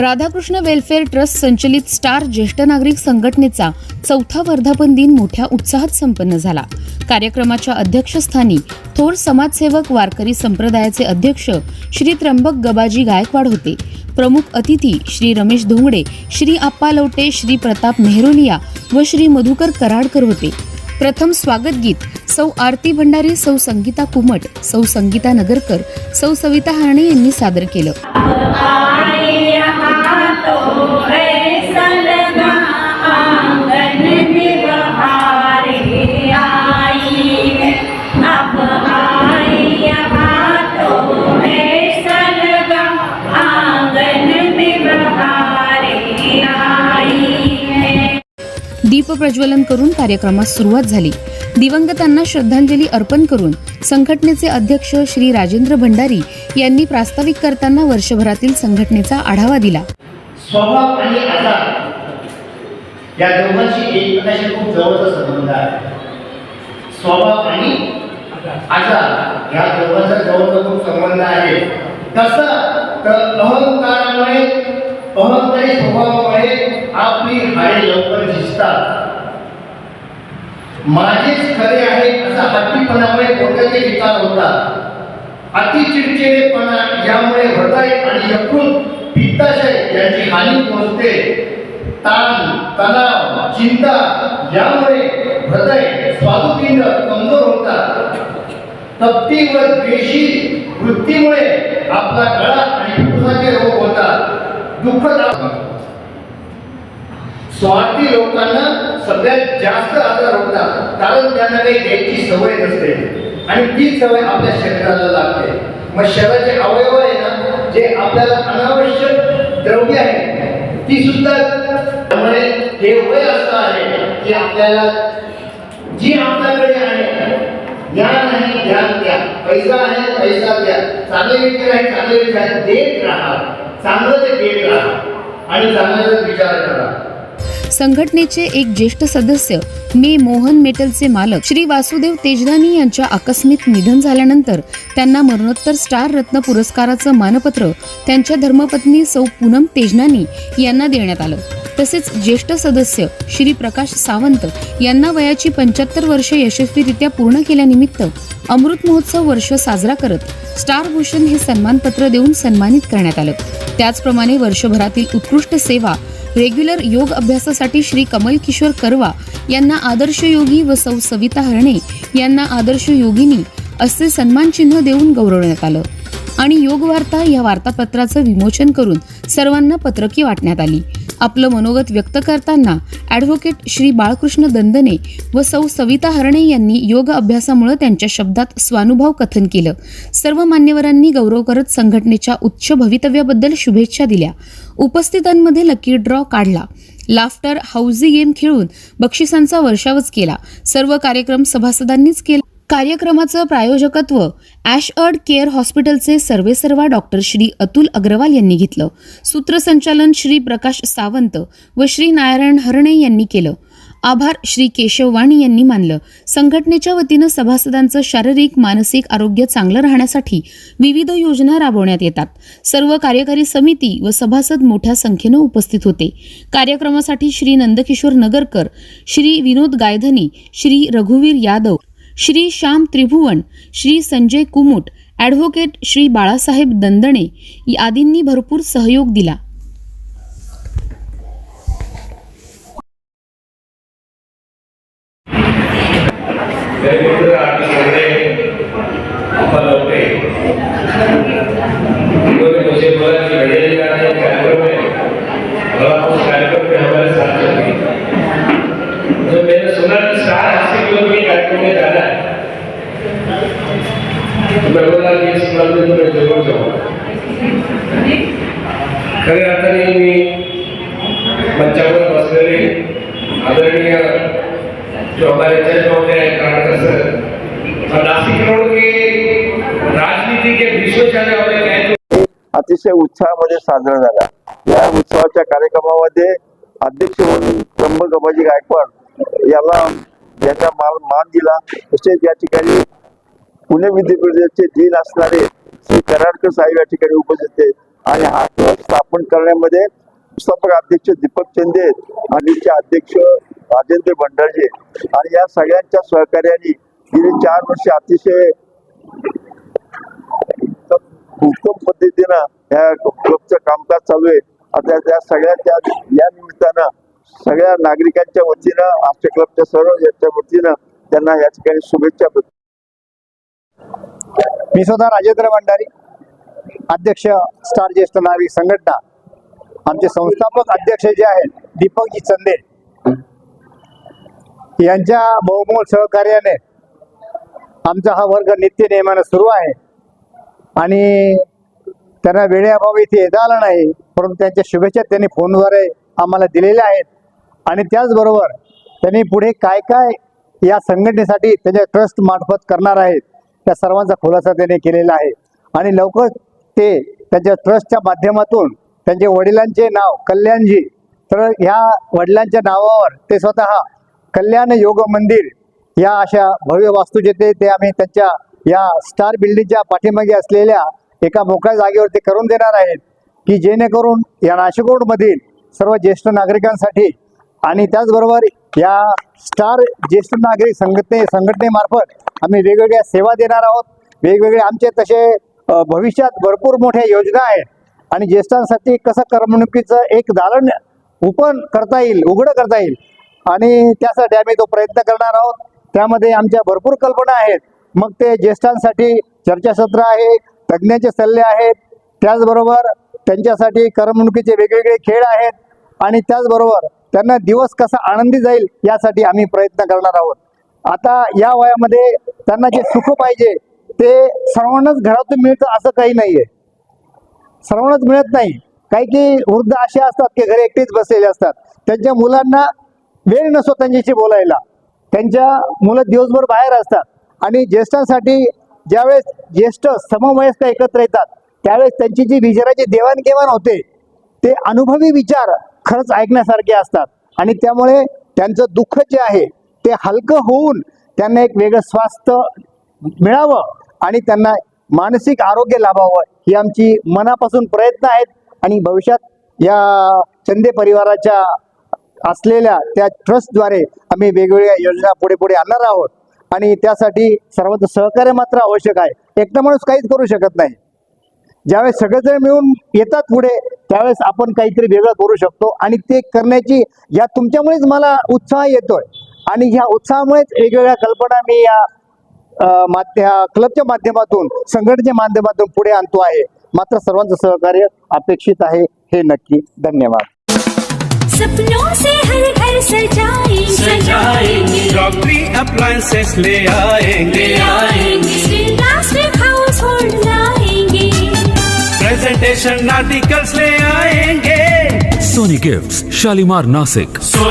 Radhakrishna welfare trust संचलित star ज्येष्ठ नागरिक संघटनेचा चौथा वर्धापन दिन मोठ्या उत्साहात संपन्न झाला. कार्यक्रमाच्या अध्यक्षस्थानी थोर समाजसेवक वारकरी संप्रदायाचे अध्यक्ष श्री त्र्यंबक गबाजी गायकवाड होते. प्रमुख अतिथी श्री रमेश धोंगडे श्री आप्पा लवटे श्री प्रताप मेहरोलिया व श्री मधुकर कराडकर होते. प्रथम स्वागत गीत सौ आरती भंडारी सौ संगीता कुमट सौ संगीता नगरकर सौ सविता हार्णे यांनी सादर केलं. दीप प्रज्वलन करून कार्यक्रमास सुरुवात झाली. दिवंगतांना श्रद्धांजली अर्पण करून संघटनेचे अध्यक्ष श्री राजेंद्र भंडारी यांनी प्रास्ताविक करताना वर्षभरातील संघटनेचा आढावा दिला. स्वभाव आणि आजार. या दोघांशी एकमेकाशी खूप जवळचा संबंध आहे. स्वभाव आणि आजार या दोघांचा जवळचा खूप संबंध आहे. कसं तर अहंकारामुळे अहंकारी स्वभावामुळे आपली हाडे लवकर झिजतात माझेच खरे आहे असा अतिपणामुळे डोक्याचे विकार होतात. अति चिडचिडेपणा यामुळे हृदय आणि यकृत पित्ताशय यांची हानी पोहोचते. ताण तणाव चिंता यामुळे हृदय स्वादुपिंड कमजोर होतात. तप्ती व पेशी वृत्तीमुळे आपला गळा आणि फुफ्फुसाचे रोग होतात. दुःखद स्वार्थी लोकांना सगळ्यात जास्त आजार होतात. कारण त्यांना काही द्यायची सवय नसते. आणि ती सवय आपल्या शरीराला लागते. मग शरीराचे अवयव आहे ना जे आपल्याला द्रव्य आहे. ती सुद्धा त्यामुळे हे वय असं आहे की आपल्याला जी आपल्याकडे आहे ज्ञान आहे ज्ञान द्या. पैसा आहे पैसा द्या. चांगले विचार आहे चांगले विचार देत राहा. चांगलं ते देत राहा. आणि चांगल्याचा विचार करा. संघटनेचे एक ज्येष्ठ सदस्य मे मोहन मेटलचे मालक श्री वासुदेव तेजदानी यांच्या आकस्मिक निधन झाल्यानंतर त्यांना मरणोत्तर स्टार रत्न पुरस्काराचं मानपत्र त्यांच्या धर्मपत्नी सौ पूनम तेजनानी यांना देण्यात आलं. तसेच ज्येष्ठ सदस्य श्री प्रकाश सावंत यांना वयाची पंच्याहत्तर वर्ष यशस्वीरित्या पूर्ण केल्यानिमित्त अमृत महोत्सव वर्ष साजरा करत स्टार भूषण हे सन्मानपत्र देऊन सन्मानित करण्यात आलं. त्याचप्रमाणे वर्षभरातील उत्कृष्ट सेवा रेग्युलर योग अभ्यासासाठी श्री कमल किशोर करवा यांना आदर्श योगी व सौ सविता हरणे यांना आदर्श योगिनी असे सन्मान चिन्ह देऊन गौरवण्यात आलं. आणि योग वार्ता या वार्तापत्राचं विमोचन करून सर्वांना पत्रकी वाटण्यात आली. आपलं मनोगत व्यक्त करताना ॲडव्होकेट श्री बाळकृष्ण दंदने व सौ सविता हरणे यांनी योग अभ्यासामुळे त्यांच्या शब्दात स्वानुभव कथन केलं. सर्व मान्यवरांनी गौरव करत संघटनेच्या उच्च भवितव्याबद्दल शुभेच्छा दिल्या. उपस्थितांमध्ये लकी ड्रॉ काढला. लाफ्टर हाऊजी गेम खेळून बक्षिसांचा वर्षावच केला. सर्व कार्यक्रम सभासदांनीच केला. कार्यक्रमाचं प्रायोजकत्व ॲशअर्ड केअर हॉस्पिटलचे सर्वेसर्वा डॉक्टर श्री अतुल अग्रवाल यांनी घेतलं. सूत्रसंचालन श्री प्रकाश सावंत व श्री नारायण हरणे यांनी केलं. आभार श्री केशव वाणी यांनी मानलं. संघटनेच्या वतीनं सभासदांचं शारीरिक मानसिक आरोग्य चांगलं राहण्यासाठी विविध योजना राबवण्यात येतात. सर्व कार्यकारी समिती व सभासद मोठ्या संख्येनं उपस्थित होते. कार्यक्रमासाठी श्री नंदकिशोर नगरकर श्री विनोद गायधनी श्री रघुवीर यादव श्री श्याम त्रिभुवन श्री संजय कुमुट ॲडव्होकेट श्री बाळासाहेब दंदणे आदींनी भरपूर सहयोग दिला मेरे मित्र आरती बोले अप्पा लौटे उन्होंने मुझे बोला कि बड़े जी आ रहे हैं कार्यक्रम में और आप उस कार्यक्रम में हमारे साथ चलिए तो मैंने सुना कि स्टार हॉस्पिटल में कार्यक्रम में जाना है तो मैं बोला कि इस बार में मैं जरूर जाऊंगा खरे अर्थाने मी मंचावर बसलेले आदरणीय जो हमारे जज महोदय कारणकर सर और नासिक रोड के राजनीति के विश्वचर्या में कहें तो. अतिशय उत्साहामध्ये साजरा झाला. या उत्सवाच्या कार्यक्रमामध्ये अध्यक्ष म्हणून त्र्यंबक गबाजी गायकवाड याला मान मान दिला. तसेच या ठिकाणी पुणे विद्यापीठाचे डील असणारे श्री कराडकर साहेब या ठिकाणी उपस्थित होते. आणि हा ट्रस्ट स्थापन करण्यामध्ये संस्थापक अध्यक्ष दीपक चंदे आणि अध्यक्ष राजेंद्र भंडारजे आणि या सगळ्यांच्या सहकार्याने गेली चार वर्ष अतिशय उत्तम पद्धतीनं या क्लबचं कामकाज चालू आहे. आता त्या सगळ्यांच्या या निमित्तानं सगळ्या नागरिकांच्या वतीनं आमच्या क्लबच्या सर्व यांच्या वतीनं त्यांना या ठिकाणी शुभेच्छा मी स्वतः राजेंद्र भंडारी अध्यक्ष स्टार ज्येष्ठ नागरिक संघटना आमचे संस्थापक अध्यक्ष जे आहेत दीपकजी चंदे यांच्या बहुमोल सहकार्याने आमचा हा वर्ग नित्य नियमानं सुरू आहे. आणि त्यांना वेळेअभावी इथे येता आलं नाही परंतु त्यांच्या शुभेच्छा त्यांनी फोनद्वारे आम्हाला दिलेल्या आहेत. आणि त्याचबरोबर त्यांनी पुढे काय काय या संघटनेसाठी त्यांच्या ट्रस्ट मार्फत करणार आहेत त्या सर्वांचा खुलासा त्याने केलेला आहे. आणि लवकर ते त्यांच्या ट्रस्टच्या माध्यमातून त्यांचे वडिलांचे नाव कल्याणजी तर ह्या वडिलांच्या नावावर ते स्वतः कल्याण योग मंदिर या अशा भव्य वास्तू जे ते आम्ही त्यांच्या या स्टार बिल्डिंगच्या पाठीमागे असलेल्या एका मोकळ्या जागेवर ते करून देणार आहेत की जेणेकरून या नाशिकोडमधील सर्व ज्येष्ठ नागरिकांसाठी आणि त्याचबरोबर या स्टार ज्येष्ठ नागरिक संघटने संघटनेमार्फत आम्ही वेगवेगळ्या सेवा देणार आहोत. वेगवेगळे आमचे तसे भविष्यात भरपूर मोठ्या योजना आहेत. आणि ज्येष्ठांसाठी कसं करमणुकीचं एक दालन ओपन करता येईल उघडं करता येईल. आणि त्यासाठी आम्ही तो प्रयत्न करणार आहोत. त्यामध्ये आमच्या भरपूर कल्पना आहेत. मग ते ज्येष्ठांसाठी चर्चासत्र आहे तज्ज्ञांचे सल्ले आहेत. त्याचबरोबर त्यांच्यासाठी करमणुकीचे वेगवेगळे खेळ आहेत. आणि त्याचबरोबर त्यांना दिवस कसा आनंदी जाईल यासाठी आम्ही प्रयत्न करणार आहोत. आता या वयामध्ये त्यांना जे सुख पाहिजे ते सर्वांनाच घरातून मिळतं असं काही नाहीये. सर्वांनाच मिळत नाही. काही काही वृद्ध असे असतात की घरी एकटेच बसलेले असतात. त्यांच्या मुलांना वेळ नसतो त्यांच्याशी बोलायला. त्यांच्या मुलं दिवसभर बाहेर असतात. आणि ज्येष्ठांसाठी ज्यावेळेस ज्येष्ठ समवयस्क एकत्र येतात त्यावेळेस त्यांची जी विचाराची देवाणघेवाण होते ते अनुभवी विचार खरंच ऐकण्यासारखे असतात. आणि त्यामुळे त्यांचं दुःख जे आहे ते हलकं होऊन त्यांना एक वेगळं स्वास्थ्य मिळावं आणि त्यांना मानसिक आरोग्य लाभावं ही आमची मनापासून प्रयत्न आहेत. आणि भविष्यात या चंदे परिवाराच्या असलेल्या त्या ट्रस्टद्वारे आम्ही वेगवेगळ्या योजना पुढे पुढे आणणार आहोत. आणि त्यासाठी सर्वांचं सहकार्य मात्र आवश्यक आहे. एकटा माणूस काहीच करू शकत नाही. ज्यावेळेस सगळेजण मिळून येतात पुढे त्यावेळेस आपण काहीतरी वेगळं करू शकतो. आणि ते करण्याची या तुमच्यामुळेच मला उत्साह येतोय. आणि ह्या उत्साहामुळेच वेगवेगळ्या कल्पना मी या अ, माध्य क्लबच्या माध्यमातून संघटनेच्या माध्यमातून पुढे आणतो आहे. मात्र सर्वांचं सहकार्य अपेक्षित आहे हे नक्की. धन्यवाद. सपनों से हर घर सजाएंगे. सजाएंगे. क्रॉकरी अप्लायंसेस ले आएंगे. आएंगे. हाउस होल्ड लाएंगे. प्रेजेंटेशन आर्टिकल्स ले आएंगे. Sony Gifts, Shalimar Nasik.